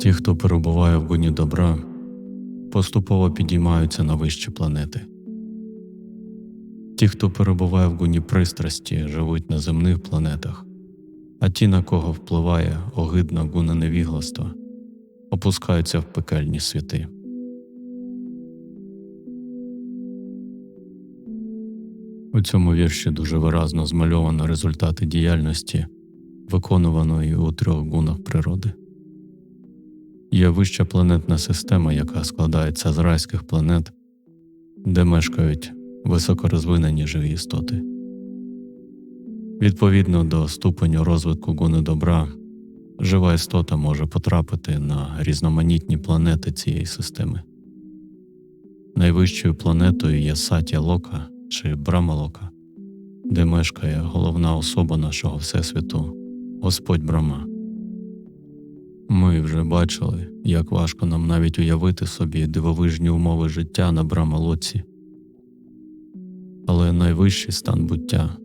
Ті, хто перебуває в гуні добра, поступово підіймаються на вищі планети. Ті, хто перебуває в гуні пристрасті, живуть на земних планетах, а ті, на кого впливає огидна гуна невігластва, опускаються в пекельні світи. У цьому вірші дуже виразно змальовано результати діяльності, виконуваної у трьох гунах природи. Є вища планетна система, яка складається з райських планет, де мешкають високорозвинені живі істоти. Відповідно до ступеню розвитку гуни добра, жива істота може потрапити на різноманітні планети цієї системи. Найвищою планетою є Сатя Лока чи Брамалока, де мешкає головна особа нашого Всесвіту, Господь Брама. Ми вже бачили, як важко нам навіть уявити собі дивовижні умови життя на Брамалоці. Але найвищий стан буття,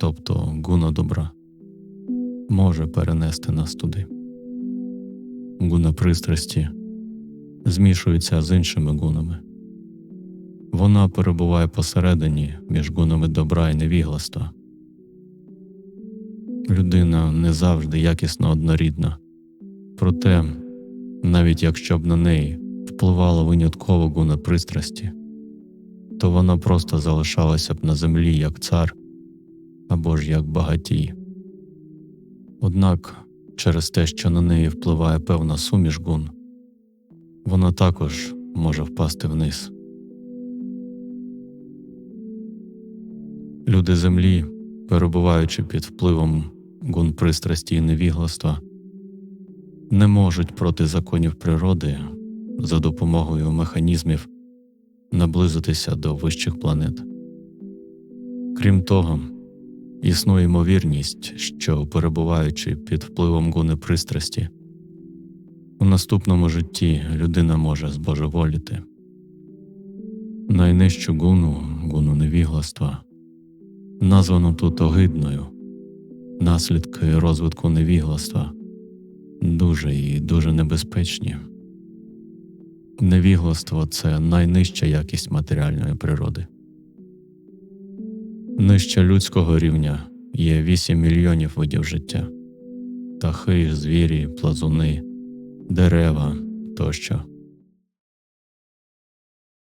тобто гуна добра, може перенести нас туди. Гуна пристрасті змішується з іншими гунами. Вона перебуває посередині між гунами добра і невігластва. Людина не завжди якісно однорідна, проте, навіть якщо б на неї впливала винятково гуна пристрасті, то вона просто залишалася б на землі як цар або ж як багатій. Однак через те, що на неї впливає певна суміш гун, вона також може впасти вниз. Люди землі, перебуваючи під впливом гун пристрасті і невігластва, не можуть проти законів природи за допомогою механізмів наблизитися до вищих планет. Крім того, існує ймовірність, що перебуваючи під впливом гуни пристрасті, у наступному житті людина може збожеволіти. Найнижчу гуну, гуну невігластва, названо тут огидною, наслідки розвитку невігластва дуже і дуже небезпечні. Невігластво це найнижча якість матеріальної природи. Нижче людського рівня є 8 мільйонів видів життя птахи, звірі, плазуни, дерева тощо.